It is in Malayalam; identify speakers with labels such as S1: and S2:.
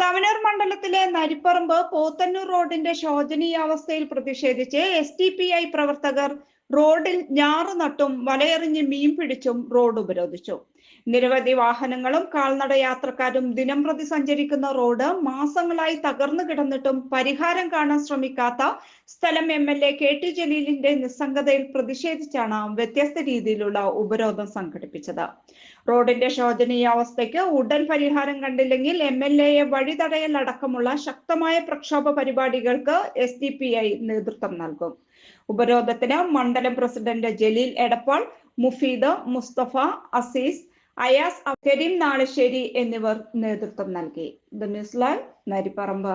S1: തവനൂർ മണ്ഡലത്തിലെ നരിപ്പറമ്പ് പോത്തന്നൂർ റോഡിന്റെ ശോചനീയാവസ്ഥയിൽ പ്രതിഷേധിച്ച് എസ് ടി പി ഐ പ്രവർത്തകർ റോഡിൽ ഞാറു നട്ടും വലയെറിഞ്ഞ് മീൻ പിടിച്ചും റോഡ് ഉപരോധിച്ചു. നിരവധി വാഹനങ്ങളും കാൽനട യാത്രക്കാരും ദിനം പ്രതി സഞ്ചരിക്കുന്ന റോഡ് മാസങ്ങളായി തകർന്നു കിടന്നിട്ടും പരിഹാരം കാണാൻ ശ്രമിക്കാത്ത സ്ഥലം M L A K T ജലീലിന്റെ നിസ്സംഗതയിൽ പ്രതിഷേധിച്ചാണ് വ്യത്യസ്ത രീതിയിലുള്ള ഉപരോധം സംഘടിപ്പിച്ചത്. റോഡിന്റെ ശോചനീയാവസ്ഥയ്ക്ക് ഉടൻ പരിഹാരം കണ്ടില്ലെങ്കിൽ എം എൽ എയെ വഴിതടയൽ അടക്കമുള്ള ശക്തമായ പ്രക്ഷോഭ പരിപാടികൾക്ക് എസ് ഡി പി ഐ നേതൃത്വം നൽകും. ഉപരോധത്തിന് മണ്ഡലം പ്രസിഡന്റ് ജലീൽ എടപ്പാൾ മുഫീദ് മുസ്തഫ അസീസ് അയാസ് കരീം നാളശ്ശേരി എന്നിവർ നേതൃത്വം നൽകി. The news live Naripparamba